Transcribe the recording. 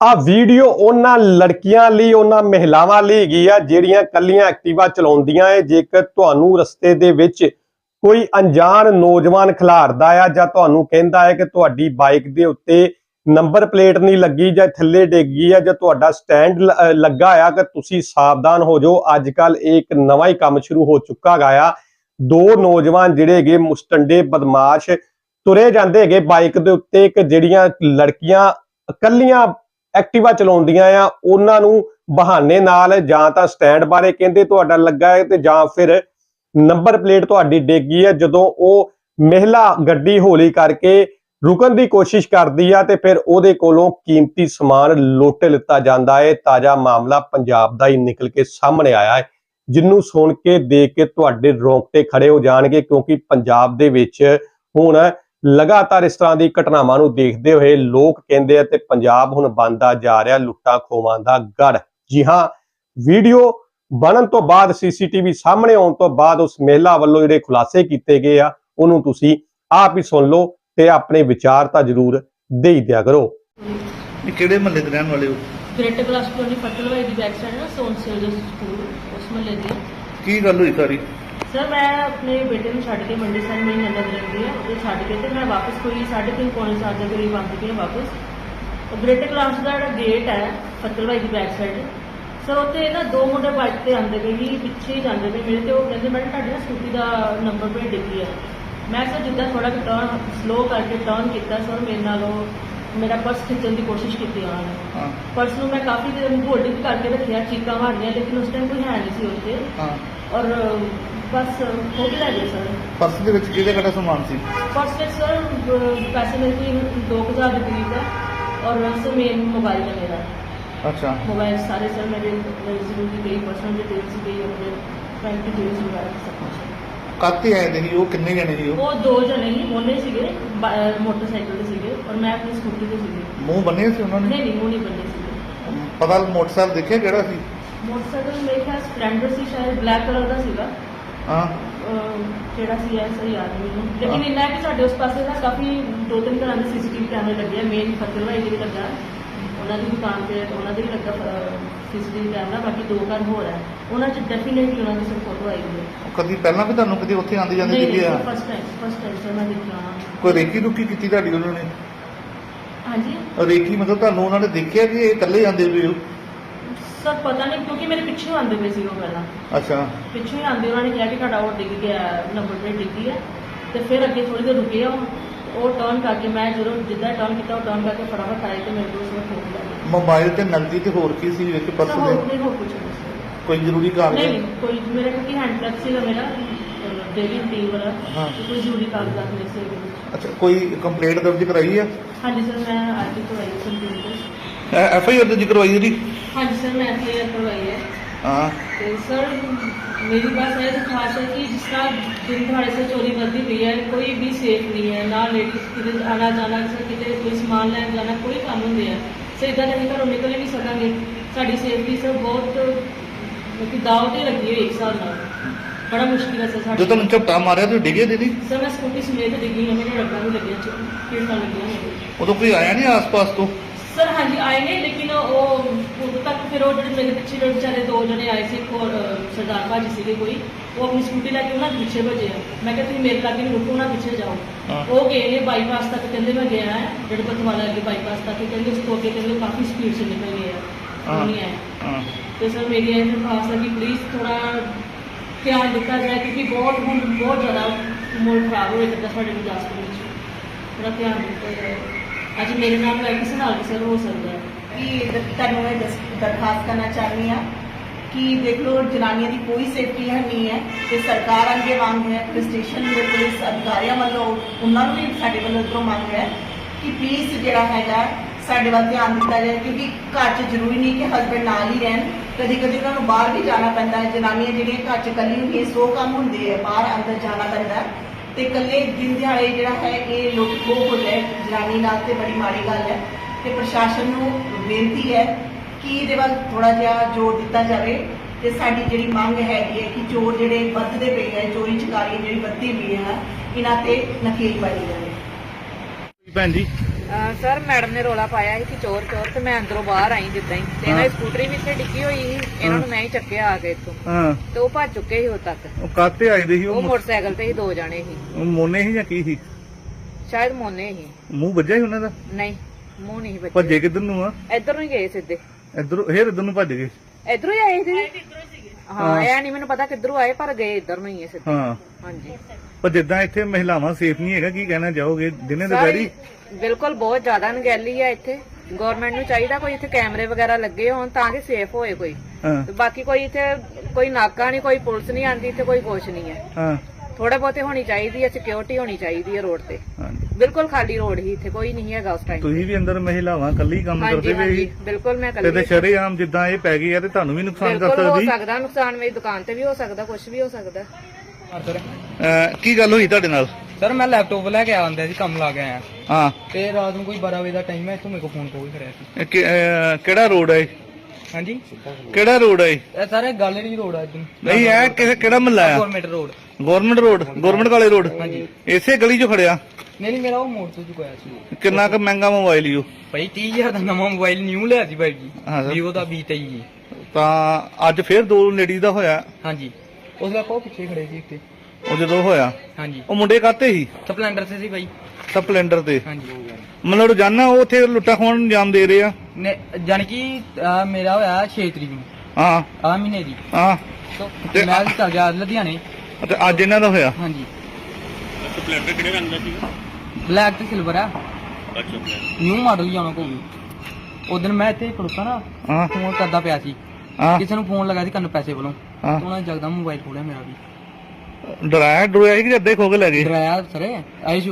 ਆ ਵੀਡੀਓ ਉਹਨਾਂ ਲੜਕੀਆਂ ਲਈ, ਉਹਨਾਂ ਮਹਿਲਾਵਾਂ ਲਈ ਹੈਗੀ ਆ, ਜਿਹੜੀਆਂ ਕੱਲੀਆਂ ਐਕਟਿਵਾ ਚਲਾਉਂਦੀਆਂ ਏ। ਜੇਕਰ ਤੁਹਾਨੂੰ ਰਸਤੇ ਦੇ ਵਿੱਚ ਕੋਈ ਅਣਜਾਣ ਨੌਜਵਾਨ ਖਿਲਾਰਦਾ ਆ ਜਾਂ ਤੁਹਾਨੂੰ ਕਹਿੰਦਾ ਹੈ ਕਿ ਤੁਹਾਡੀ ਬਾਈਕ ਦੇ ਉੱਤੇ ਨੰਬਰ ਪਲੇਟ ਨਹੀਂ ਲੱਗੀ ਜਾਂ ਥੱਲੇ ਡਿੱਗੀ ਆ ਜਾਂ ਤੁਹਾਡਾ ਸਟੈਂਡ ਲੱਗਾ ਆ ਕਿ ਤੁਸੀਂ ਸਾਵਧਾਨ ਹੋ ਜਾਓ ਅੱਜ ਕੱਲ ਇੱਕ ਨਵਾਂ ਹੀ ਕੰਮ ਸ਼ੁਰੂ ਹੋ ਚੁੱਕਾ ਗਾ ਆ। ਦੋ ਨੌਜਵਾਨ ਜਿਹੜੇ ਹੈਗੇ ਮੁਸਟੰਡੇ, ਬਦਮਾਸ਼ ਤੁਰੇ ਜਾਂਦੇ ਹੈਗੇ ਬਾਈਕ ਦੇ ਉੱਤੇ, ਇੱਕ ਜਿਹੜੀਆਂ ਲੜਕੀਆਂ ਇਕੱਲੀਆਂ ਐਕਟਿਵਾ ਚਲਾਉਂਦੀਆਂ ਆ, ਉਹਨਾਂ ਨੂੰ ਬਹਾਨੇ ਨਾਲ ਜਾਂ ਤਾਂ ਸਟੈਂਡ ਬਾਰੇ ਕਹਿੰਦੇ ਤੁਹਾਡਾ ਲੱਗਾ ਹੈ ਤੇ ਜਾਂ ਫਿਰ ਨੰਬਰ ਪਲੇਟ ਤੁਹਾਡੀ ਡੇਗੀ ਹੈ, ਜਦੋਂ ਉਹ ਮਹਿਲਾ ਗੱਡੀ ਹੌਲੀ ਕਰਕੇ ਰੁਕਣ ਦੀ ਕੋਸ਼ਿਸ਼ ਕਰਦੀ ਆ ਤੇ ਫਿਰ ਉਹਦੇ ਕੋਲੋਂ ਕੀਮਤੀ ਸਮਾਨ ਲੁੱਟ ਲਿੱਤਾ ਜਾਂਦਾ ਹੈ। ਤਾਜ਼ਾ ਮਾਮਲਾ ਪੰਜਾਬ ਦਾ ਹੀ ਨਿਕਲ ਕੇ ਸਾਹਮਣੇ ਆਇਆ ਹੈ ਜਿਹਨੂੰ ਸੁਣ ਕੇ ਦੇਖ ਕੇ ਤੁਹਾਡੇ ਰੋਂਗਟੇ ਖੜੇ ਹੋ ਜਾਣਗੇ, ਕਿਉਂਕਿ ਪੰਜਾਬ ਦੇ ਵਿੱਚ ਹੁਣ ਲਗਾਤਾਰ ਇਸ ਤਰ੍ਹਾਂ ਦੀ ਘਟਨਾਵਾਂ ਨੂੰ ਦੇਖਦੇ ਹੋਏ ਲੋਕ ਕਹਿੰਦੇ ਆ ਤੇ ਪੰਜਾਬ ਹੁਣ ਬੰਦਾ ਜਾ ਰਿਹਾ ਲੁੱਟਾਂ ਖੋਵਾਂ ਦਾ ਗੜ ਜੀ ਹਾਂ ਵੀਡੀਓ ਬਣਨ ਤੋਂ ਬਾਅਦ ਸੀਸੀਟੀਵੀ ਸਾਹਮਣੇ ਆਉਣ ਤੋਂ ਬਾਅਦ ਉਸ ਮਹਿਲਾ ਵੱਲੋਂ ਜਿਹੜੇ ਖੁਲਾਸੇ ਕੀਤੇ ਗਏ ਆ ਉਹਨੂੰ ਤੁਸੀਂ ਆਪ ਹੀ ਸੁਣ ਲਓ ਤੇ ਆਪਣੇ ਵਿਚਾਰ ਤਾਂ ਜ਼ਰੂਰ ਦੇ ਹੀ ਦਿਆ ਕਰੋ। ਇਹ ਕਿਹੜੇ ਮਹੱਲੇ ਦੇ ਰਹਿਣ ਵਾਲੇ ਹੋ? ਗ੍ਰੇਟਰ ਕਲਾਸ ਕਲੋਨੀ ਫਟਲਵਾਈ ਦੀ ਬੈਕ ਸਾਈਡ ਨਾ ਸੋਨ ਸਿਲਜਰ ਸਕੂਲ ਉਸ ਮਹੱਲੇ ਦੀ। ਕੀ ਗੱਲ ਹੋਈ ਸਾਰੀ? ਸਰ ਮੈਂ ਆਪਣੇ ਬੇਟੇ ਨੂੰ ਛੱਡ ਕੇ ਮੰਡੀ ਸਾਈਡ ਮੇਰੀ ਨੰਦ ਰਹਿੰਦੀ ਹੈ। ਉਹਦੇ ਛੱਡ ਕੇ ਤੇ ਮੈਂ ਵਾਪਸ ਕੋਈ 3:30 ਪੌਣੇ ਚਾਰ ਦੇ ਕਰੀਬ ਆਉਂਦੀ ਪਈ ਹਾਂ ਵਾਪਸ। ਉਹ ਗ੍ਰੇਟਰ ਕਲਾਸ ਦਾ ਜਿਹੜਾ ਗੇਟ ਹੈ ਫਟਲਵਾਈ ਦੀ ਬੈਕ ਸਾਈਡ ਸਰ ਉੱਥੇ ਨਾ ਦੋ ਮੁੰਡੇ ਬਾਈਕ ਤੇ ਆਉਂਦੇ ਪਏ ਸੀ ਪਿੱਛੇ ਹੀ ਜਾਂਦੇ ਪਏ। ਮੇਰੇ ਤੇ ਉਹ ਕਹਿੰਦੇ ਮੈਡਮ ਤੁਹਾਡੀ ਨਾ ਸਕੂਟੀ ਦਾ ਨੰਬਰ ਪਲੇਟ ਡਿੱਗੀ ਹੈ ਮੈਂ ਸਰ ਜਿੱਦਾਂ ਥੋੜਾ ਟਰਨ ਸਲੋ ਕਰਕੇ ਟਰਨ ਕੀਤਾ ਸਰ ਮੇਰੇ ਨਾਲ ਉਹ ਮੇਰਾ ਪਰਸ ਖਿੱਚਣ ਦੀ ਕੋਸ਼ਿਸ਼ ਕੀਤੀ ਉਹਨਾਂ ਨੇ। ਹਾਂ। ਪਰਸ ਨੂੰ ਮੈਂ ਕਾਫੀ ਦੇਰ ਹੋਲਡਿੰਗ ਕਰਕੇ ਰੱਖਿਆ ਚੀਕਾਂ ਮਾਰਨੀਆਂ ਲੇਕਿਨ ਉਸ ਟਾਈਮ ਕੋਈ ਹੈ ਨਹੀਂ ਸੀ ਉੱਥੇ। ਹਾਂ। ਔਰ ਬਸ ਹੋ ਕੇ ਲੈ ਗਏ ਸਰ। ਪਰਸ ਦੇ ਵਿੱਚ ਕਿਹੜਾ ਕਿਹੜਾ ਸਮਾਨ ਸੀ? ਪਰਸ ਵਿੱਚ ਸਰ ਅਹ, ਪੈਸੇ ਮੇਰੇ ਕੋਲ 2000 ਦੇ ਕਰੀਬ ਹੈ। ਔਰ ਸਰ ਮੇਨ ਮੋਬਾਈਲ ਹੈ ਮੇਰਾ। ਅੱਛਾ। ਮੋਬਾਈਲ ਸਾਰੇ ਸਰ ਮੇਰੇ ਜ਼ਰੂਰੀ ਗਈ ਪਰਸਨਲ ਡਿਟੇਲਸ ਗਈ ਆਪਣੇ ਬੈਂਕ ਡਿਟੇਲਸ ਵਗੈਰਾ ਸਭ ਕੁਛ। ਕਾਤੇ ਆਏ ਦੇ ਸੀ ਉਹ ਕਿੰਨੇ ਜਣੇ ਸੀ ਉਹ? ਉਹ ਦੋ ਜਣੇ ਹੀ ਉਹਨੇ ਸੀਗੇ ਬਾ- ਅਹ, ਮੋਟਰਸਾਈਕਲ ਤੇ ਸੀਗੇ ਔਰ ਮੈਂ ਆਪਣੀ ਸਕੂਟੀ ਤੇ ਸੀਗੀ। ਮੂੰਹ ਬੰਨੇ ਸੀ ਉਹਨਾਂ ਨੇ? ਨਹੀਂ ਨਹੀਂ ਉਹ ਨਹੀਂ ਬੰਦੇ ਸੀਗੇ। ਪਤਾ ਮੋਟਰਸਾਈਕਲ ਦੇਖਿਆ ਕਿਹੜਾ ਸੀ? ਮੋਟਰਸਾਈਕਲ ਮੇਰੇ ਖਿਆਲ ਸਪਲੈਂਡਰ ਸੀ ਸ਼ਾਇਦ ਬਲੈਕ ਕਲਰ ਦਾ ਸੀਗਾ। ਹਾਂ। ਅਹ ਜਿਹੜਾ ਸੀ ਐ ਸਹੀ ਯਾਦ ਨਹੀਂ ਮੈਨੂੰ। ਲੇਕਿਨ ਇੰਨਾ ਹੈ ਕਿ ਸਾਡੇ ਉਸ ਪਾਸੇ ਨਾ ਕਾਫੀ ਦੋ ਤਿੰਨ ਘਰਾਂ ਦੇ ਸੀਸੀਟੀਵੀ ਕੈਮਰੇ ਲੱਗੇ ਆ ਮੇਨ ਫਤਿਹਵਾਈ ਦੇ ਵੀ ਲੱਗਾ ਉਹਨਾਂ ਦੀ ਦੁਕਾਨ ਤੇ ਉਹਨਾਂ ਦੇ ਵੀ ਲੱਗਾ ਸੀਸੀਟੀਵੀ ਕੈਮਰਾ ਬਾਕੀ ਦੋ ਘਰ ਹੋਰ ਹੈ ਉਹਨਾਂ 'ਚ ਡੈਫੀਨੇਟਲੀ ਉਹਨਾਂ ਦੀ ਸਿਰ ਫੋਟੋ ਆਈ ਹੋਈ ਹੈ ਉਹ ਕਦੀ ਪਹਿਲਾਂ ਵੀ ਤੁਹਾਨੂੰ ਕਦੀ ਉੱਥੇ ਆਂਦੀ ਜਾਂਦੀ ਦਿਖੀ ਆ? First time first time sir ਮੈਂ ਦੇਖਿਆ। ਕੋਈ ਰੇਕੀ ਰੁਕੀ ਕੀਤੀ ਤੁਹਾਡੀ ਉਹਨਾਂ ਨੇ? ਹਾਂਜੀ। ਰੇਕੀ ਮਤਲਬ ਤੁਹਾਨੂੰ ਉਹਨਾਂ ਨੇ ਦੇਖਿਆ ਕਿ ਇਹ ਇਕੱਲੇ ਜਾਂਦੇ ਵੀ ਹੋ? ਸਰ ਪਤਾ ਨਹੀਂ ਕਿਉਂਕਿ ਮੇਰੇ ਪਿੱਛੇ ਆਉਂਦੇ ਪਏ ਸੀ ਉਹ ਪਹਿਲਾਂ। ਅੱਛਾ। ਪਿੱਛੋਂ ਹੀ ਆਉਂਦੇ ਉਹਨਾਂ ਨੇ ਕਿਹਾ ਕਿ ਤੁਹਾਡਾ ਉਹ ਡਿੱਗ ਗਿਆ ਨੰਬਰ ਪਲੇਟ ਡਿੱਗੀ ਹੈ ਤੇ ਫਿਰ ਅੱਗੇ ਥੋੜੀ ਦੇਰ ਰੁਕੇ ਉਹ। ਉਹ ਟਰਨ ਕਰਕੇ ਮੈਂ ਜਦੋਂ ਜਿੱਦਾਂ ਟਰਨ ਕੀਤਾ ਉਹ ਟਰਨ ਕਰਕੇ ਫਟਾਫਟ ਆਏ ਤੇ ਮੇਰੇ ਕੋਲ ਉਸ ਵਕਤ ਠੋਕ ਲਿਆ ਮੋਬਾਈਲ ਤੇ ਨਕਦੀ ਤੇ ਹੋਰ ਕੀ ਸੀ ਵਿੱਚ ਪਰਸ ਤਾਂ ਦੇ? ਹੋਰ ਨਹੀਂ ਹੋਰ ਕੁਝ ਨਹੀਂ ਸੀ। ਕੋਈ ਜ਼ਰੂਰੀ ਕਾਗਜ਼? ਨਹੀਂ ਕੋਈ ਮੇਰੇ ਕੋਲ ਕੀ ਹੈਂਡ ਪਲੱਗ ਸੀਗਾ ਮੇਰਾ ਡੇਲੀ ਰੂਟੀਨ ਵਾਲਾ। ਹਾਂ। ਤੇ ਕੋਈ ਜ਼ਰੂਰੀ ਕਾਗਜ਼ਾਤ ਨਹੀਂ ਸੀ ਉਹਦੇ ਵਿੱਚ। ਅੱਛਾ ਕੋਈ ਕੰਪਲੇਂਟ ਦਰਜ ਕਰਾਈ ਆ? ਹਾਂਜੀ ਸਰ ਮੈਂ ਆਰਟੀ ਕਰਵਾਈ ਕੰਪਿਊਟਰ ਐਫ ਆਈ ਆਰ ਦਰਜ ਕਰਵਾਈ ਜਿਹੜੀ ਹਾਂਜੀ ਸਰ ਮੈਂ ਕਲੀਅਰ ਕਰਵਾਈ ਹੈ ਹਾਂ ਤੇ ਸਰ ਮੇਰੀ ਬਸ ਇਹ ਖਾਸ ਹੈ ਕਿ ਜਿਸ ਤਰ੍ਹਾਂ ਦਿਨ ਦਿਹਾੜੇ ਸੇ ਚੋਰੀ ਵੱਧਦੀ ਪਈ ਹੈ ਕੋਈ ਵੀ ਸੇਫ ਨਹੀਂ ਹੈ ਨਾ ਲੇਡੀਜ਼ ਕਿਤੇ ਆਣਾ ਜਾਣਾ ਸਰ ਕਿਤੇ ਕੋਈ ਸਮਾਨ ਲੈਣ ਜਾਣਾ ਕੋਈ ਕੰਮ ਹੁੰਦੇ ਆ ਸੋ ਇਦਾਂ ਦੇ ਅਸੀਂ ਘਰੋਂ ਨਿਕਲ ਹੀ ਨਹੀਂ ਸਕਾਂਗੇ ਸਾਡੀ ਸੇਫਟੀ ਸਰ ਬਹੁਤ ਮਤਲਬ ਕਿ ਦਾਅ ਤੇ ਲੱਗੀ ਹੋਈ ਇੱਕ ਸਾਲ ਨਾਲ ਬੜਾ ਮੁਸ਼ਕਿਲ ਹੈ ਸਰ ਜਦੋਂ ਸਾਡੀ ਤੁਹਾਨੂੰ ਝਪਟਾ ਮਾਰਿਆ ਤੇ ਡਿੱਗੇ ਦੀਦੀ? ਸਰ ਮੈਂ ਸਕੂਟੀ ਸਮੇਤ ਡਿੱਗੀ ਹਾਂ ਮੇਰੇ ਰੱਗਾਂ ਵੀ ਲੱਗੀਆਂ ਕਿਰਨਾਂ ਲੱਗੀਆਂ ਨੇ ਉਦੋਂ ਕੋਈ ਆਇਆ ਨਹੀਂ ਆਸ-ਪਾਸ ਨੇ ਉਦੋਂ ਤੱਕ ਫਿਰ ਉਹ ਜਿਹੜੇ ਮੇਰੇ ਪਿੱਛੇ ਜਿਹੜੇ ਵਿਚਾਰੇ ਦੋ ਜਣੇ ਆਏ ਸੀ ਅਹ, ਸਰਦਾਰ ਭਾਜੀ ਸੀਗੇ ਕੋਈ ਉਹ ਆਪਣੀ ਸਕੂਟੀ ਲੈ ਕੇ ਉਹਨਾਂ ਦੇ ਪਿੱਛੇ ਭੱਜੇ ਆ। ਮੈਂ ਕਿਹਾ ਤੁਸੀਂ ਮੇਰੇ ਲਾਗੇ ਨੂੰ ਰੁਕੋ ਉਹਨਾਂ ਪਿੱਛੇ ਜਾਓ। ਹਾਂ। ਉਹ ਗਏ ਨੇ ਬਾਈਪਾਸ ਤੱਕ ਕਹਿੰਦੇ ਮੈਂ ਗਿਆ ਹੈ ਜਿਹੜੇ ਬਤਵਾਲਾ ਅੱਗੇ ਬਾਈਪਾਸ ਤੱਕ ਕਹਿੰਦੇ ਉਸ ਤੋਂ ਅੱਗੇ ਕਹਿੰਦੇ ਕਾਫੀ ਸਪੀਡ 'ਚ ਨਿਕਲ ਗਏ ਆ। ਹਾਂ। ਉਹ ਨਹੀਂ ਆਏ। ਹਾਂ। ਤੇ ਸਰ ਮੇਰੀ ਇਹ ਦਰਖਾਸਤ ਹੈ ਕਿ ਪਲੀਜ਼ ਥੋੜਾ ਧਿਆਨ ਦਿੱਤਾ ਜਾਏ ਕਿਉਂਕਿ ਬਹੁਤ ਹੁਣ ਬਹੁਤ ਜ਼ਿਆਦਾ ਮੂਡ ਖਰਾਬ ਹੋਇਆ ਕਰਦਾ ਸਾਡੇ ਗੁਰਦਾਸਪੁਰ ਵਿੱਚ। ਥੋੜਾ ਧਿਆਨ ਦਿੱਤਾ ਜਾਏ। ਅੱਜ ਮੇਰੇ ਨਾਲ ਹੋਇਆ ਕਿਸੇ ਨਾਲ ਵੀ ਸਰ ਹੋ ਸਕਦਾ ਹੈ। ਕਿ ਦ- ਤੁਹਾਨੂੰ ਇਹ ਦਸ- ਦਰਖਾਸਤ ਕਰਨਾ ਚਾਹੁੰਦੀ ਹਾਂ ਕਿ ਦੇਖ ਲਓ, ਜਨਾਨੀਆਂ ਦੀ ਕੋਈ ਸੇਫਟੀ ਹੈ ਨਹੀਂ ਹੈ ਤੇ ਸਰਕਾਰ ਅੱਗੇ ਮੰਗ ਹੈ ਪੁਲਿਸ ਸਟੇਸ਼ਨ ਦੇ ਪੁਲਿਸ ਅਧਿਕਾਰੀਆਂ ਵੱਲੋਂ, ਉਹਨਾਂ ਨੂੰ ਵੀ ਸਾਡੇ ਵੱਲੋਂ ਇੱਧਰੋਂ ਮੰਗ ਹੈ ਕਿ ਪਲੀਜ਼ ਜਿਹੜਾ ਹੈਗਾ, ਸਾਡੇ ਵੱਲ ਧਿਆਨ ਦਿੱਤਾ ਜਾਏ ਕਿਉਂਕਿ ਘਰ 'ਚ ਜ਼ਰੂਰੀ ਨਹੀਂ ਕਿ ਹਸਬੰਡ ਨਾਲ ਹੀ ਰਹਿਣ। ਕਦੀ ਕਦੀ ਉਹਨਾਂ ਨੂੰ ਬਾਹਰ ਵੀ ਜਾਣਾ ਪੈਂਦਾ ਹੈ। ਜਨਾਨੀਆਂ ਜਿਹੜੀਆਂ ਘਰ 'ਚ ਇਕੱਲੀ ਹੁੰਦੀਆਂ, ਸੌ ਕੰਮ ਹੁੰਦੇ ਆ ਬਾਹਰ ਅੰਦਰ ਜਾਣਾ ਪੈਂਦਾ ਹੈ। ਤੇ ਇਕੱਲੇ ਦਿਨ ਦਿਹਾੜੇ ਜਿਹੜਾ ਹੈ ਇਹ ਲੁੱਟ ਖੋਹ ਹੋ। ਜਨਾਨੀ ਨਾਲ ਤੇ ਬੜੀ ਮਾੜੀ ਗੱਲ ਹੈ। ਤੇ ਪ੍ਰਸ਼ਾਸਨ ਨੂੰ ਬੇਨਤੀ ਹੈ ਕਿ ਇਹਦੇ ਵੱਲ ਥੋੜਾ ਜਿਹਾ ਜ਼ੋਰ ਦਿੱਤਾ ਜਾਵੇ ਤੇ ਸਾਡੀ ਜਿਹੜੀ ਮੰਗ ਹੈਗੀ ਹੈ ਕਿ ਚੋਰ ਜਿਹੜੇ ਵੱਧਦੇ ਪਏ ਹੈ, ਚੋਰੀ ਚਕਾਰੀ ਜਿਹੜੀ ਵੱਧਦੀ ਪਈ ਹੈ, ਇਹਨਾਂ ਤੇ ਨਕੇਲ ਪਾਈ ਜਾਵੇ। ਭੈਣ ਜੀ ਸਰ ਮੈਡਮ ਨੇ ਰੋਲਾ ਪਾਇਆ ਸੀ ਕਿ ਚੋਰ ਚੋਰ ਤੇ ਮੈਂ ਅੰਦਰੋਂ ਬਾਹਰ ਆਈ ਜਿੱਦਾਂ ਹੀ। ਤੇ ਇਹਨਾਂ ਦੀ ਸਕੂਟਰੀ ਵੀ ਇੱਥੇ ਡਿੱਗੀ ਹੋਈ ਸੀ ਇਹਨਾਂ ਨੂੰ ਮੈਂ ਹੀ ਚੱਕਿਆ ਆ ਕੇ ਇੱਥੋਂ। ਹਾਂ। ਤੇ ਉਹ ਭੱਜ ਚੁੱਕੇ ਸੀ ਉਦੋਂ ਤੱਕ। ਉਹ ਕਾਤੇ ਆਏ ਦੇ ਸੀ? ਉਹ ਉਹ ਮੋਟਰਸਾਈਕਲ ਤੇ ਹੀ ਦੋ ਜਾਣੇ ਸੀ। ਉਹ ਮੋਨੇ ਸੀ ਜਾਂ ਕੀ ਸੀ? ਸ਼ਾਇਦ ਮੋਨੇ ਸੀ। ਮੂੰਹ ਵੱਜਿਆ ਸੀ ਉਹਨਾਂ ਦਾ? ਨਹੀਂ ਮੂੰਹ ਨਹੀਂ ਬੱਚੇ ਭੱਜੇ ਕਿੱਧਰ ਨੂੰ ਆ? ਇੱਧਰ ਨੂੰ ਹੀ ਗਏ ਸਿੱਧੇ। ਇਧਰ ਫੇਰ ਇਧਰ ਨੂੰ ਭੱਜ ਗਏ। ਇੱਧਰੋਂ ਹੀ ਆਏ ਸੀ। ਹਾਂ ਇਹ ਨਹੀਂ ਮੈਨੂੰ ਪਤਾ ਕਿੱਧਰੋਂ ਆਏ ਪਰ ਗਏ ਇੱਧਰ ਨੂੰ ਹੀ ਹੈ ਸਿੱਧੇ। ਹਾਂ। ਹਾਂਜੀ। ਪਰ ਜਿੱਦਾਂ ਇੱਥੇ ਮਹਿਲਾਵਾਂ ਸੇਫ ਨਹੀਂ ਹੈਗਾ ਕੀ ਕਹਿਣਾ ਚਾਹੋਗੇ? ਦਿਨੇ ਸਾਰੀ ਦੁਪਹਿਰੀ ਬਿਲਕੁਲ ਬਹੁਤ ਜ਼ਿਆਦਾ ਨਗੈਲੀ ਆ ਇੱਥੇ। ਗਵਰਨਮੈਂਟ ਨੂੰ ਚਾਹੀਦਾ ਕੋਈ ਇੱਥੇ ਕੈਮਰੇ ਵਗੈਰਾ ਲੱਗੇ ਹੋਣ ਤਾਂ ਕਿ ਸੇਫ ਹੋਏ ਕੋਈ। ਤੇ ਬਾਕੀ ਕੋਈ ਇੱਥੇ ਕੋਈ ਨਾਕਾ ਨਹੀਂ ਕੋਈ ਪੁਲਿਸ ਨਹੀਂ ਆਂਦੀ ਇੱਥੇ ਕੋਈ ਕੁਛ ਨਹੀਂ ਹੈ। ਹਾਂ। ਥੋੜਾ ਬਹੁਤੇ ਹੋਣੀ ਚਾਹੀਦੀ ਹੈ ਸਿਕਿਉਰਿਟੀ ਹੋਣੀ ਚਾਹੀਦੀ ਹੈ ਰੋਡ ਤੇ। ਬਿਲਕੁਲ ਖਾਲੀ ਰੋਡ ਹੀ ਇੱਥੇ ਕੋਈ ਨਹੀਂ ਹੈਗਾ ਉਸ ਟਾਈਮ ਤੁਸੀਂ ਵੀ ਅੰਦਰ ਮਹਿਲਾਵਾਂ ਕੱਲੀ ਕੰਮ ਕਰਦੇ ਪਏ ਹਾਂਜੀ ਸੀ ਬਿਲਕੁਲ ਮੈਂ ਤੇ ਕੱਲੀ ਤੇ ਸ਼ਰੇਆਮ ਜਿੱਦਾਂ ਇਹ ਪੈ ਗਈ ਆ ਤੇ ਤੁਹਾਨੂੰ ਵੀ ਨੁਕਸਾਨ ਕਰ ਬਿਲਕੁਲ ਹੋ ਸਕਦੀ? ਸਕਦਾ ਨੁਕਸਾਨ ਮੇਰੀ ਦੁਕਾਨ ਤੇ ਵੀ ਹੋ ਸਕਦਾ ਕੁਝ ਵੀ ਹੋ ਸਕਦਾ। ਸਰ ਅਹ ਕੀ ਗੱਲ ਹੋਈ ਤੁਹਾਡੇ ਨਾਲ? ਸਰ ਮੈਂ ਲੈਪਟਾਪ ਲੈ ਕੇ ਆਉਂਦਾ ਸੀ ਕੰਮ ਲਾ ਕੇ ਆਇਆ। ਹਾਂ। ਤੇ ਰਾਤ ਨੂੰ ਕੋਈ 12 ਵਜੇ ਦਾ ਟਾਈਮ ਹੈ ਇੱਥੋਂ ਮੇਰੇ ਕੋਲ ਫੋਨ ਕਾਲ ਕਰਿਆ ਸੀ। ਇਹ ਕਿ- ਅਹ ਕਿਹੜਾ ਰੋਡ ਹੈ ਇਹ? ਹਾਂਜੀ। ਕਿਹੜਾ ਰੋਡ ਹੈ ਇਹ? ਇਹ ਸਾਰੇ ਗੈਲਰੀ ਰੋਡ ਆ ਇੱਧਰ। ਨਹੀਂ ਇਹ ਕਿ- ਕਿਹੜਾ ਮਹੱਲਾ ਆ? Government road government road government ਵਾਲੇ ਰੋਡ? ਹਾਂਜੀ। ਇਸੇ ਗਲੀ 'ਚੋਂ ਖੜਿਆ? ਨਹੀਂ ਨਹੀਂ ਮੇਰਾ ਉਹ ਮੋੜ ਤੋਂ ਚੁਕਾਇਆ ਸੀ। ਕਿੰਨਾ ਕੁ ਮਹਿੰਗਾ ਮੋਬਾਈਲ ਈ ਉਹ? ਭਾਈ 30000 ਦਾ ਨਵਾਂ ਮੋਬਾਈਲ ਨਿਊ ਲਿਆ ਸੀ ਭਾਈ ਜੀ। ਹਾਂ ਸਰ। ਵੀਵੋ ਦਾ V23 ਜੀ। ਤਾਂ ਅੱਜ ਫੇਰ ਦੋ ਲੇਡੀ ਦਾ ਹੋਇਆ। ਹਾਂਜੀ। ਉਸ ਦਾ ਕੋ ਪਿੱਛੇ ਖੜੇ ਸੀ ਇੱਥੇ। ਉਹ ਜਦੋਂ ਹੋਇਆ ਹਾਂਜੀ। ਉਹ ਮੁੰਡੇ ਕਾਤੇ ਸੀ? ਸਪਲੈਂਡਰ ਤੇ ਸੀ ਭਾਈ ਸਪਲੈਂਡਰ ਤੇ। ਹਾਂਜੀ। ਮਤਲਬ ਰੋਜ਼ਾਨਾ ਉਹ ਉੱਥੇ ਲੁੱਟਾ ਖੋਣ ਨੂੰ ਅੰਜਾਮ ਦੇ ਰਹੇ ਆ? ਨੇ ਜਾਨ ਕਿ ਆਹ ਮੇਰਾ ਹੋਇਆ 6 ਤਰੀਕ ਨੂੰ। ਹਾਂ। ਆ ਮਹੀਨੇ ਦੀ। ਹਾਂ। ਤੋਂ ਤੇ ਮੈਂ ਚੱਲ ਗਿਆ ਲੁਧਿਆਣੇ। ਤੇ ਅੱਜ ਇਹਨਾਂ ਦਾ ਹੋਇਆ? ਹਾਂਜੀ। ਸਪਲੈਂਡਰ ਕਿਹੜੇ ਰੰਗ ਦਾ ਸੀ? ਬਲੈਕ ਤੇ ਸਿਲਵਰ ਆ। ਅੱਛਾ ਨਿਊ ਮਾਡਲ ਹੀ ਆਉਣਾ ਕੋਈ ਉਦੋਂ ਮੈਂ ਇੱਥੇ ਖੜੋਤਾ ਨਾ ਹਾਂ। ਫੋਨ ਕਰਦਾ ਪਿਆ ਸੀ। ਹਾਂ। ਕਿਸੇ ਨੂੰ ਫੋਨ ਲਗਾ ਸੀ ਕੰਨ ਪੈਸੇ ਵੱਲੋਂ। ਹਾਂ। ਉਹਨਾਂ ਨੇ ਜਗਦਾ ਮੋਬਾਈਲ ਖੋਲਿਆ ਮੇਰਾ ਵੀ। ਡਰਾਇਆ ਡਰਾਇਆ ਕਿ ਅੱਧੇ ਖੋ ਕੇ ਲੈ ਗਏ? ਡਰਾਇਆ ਸਰ ਆਈ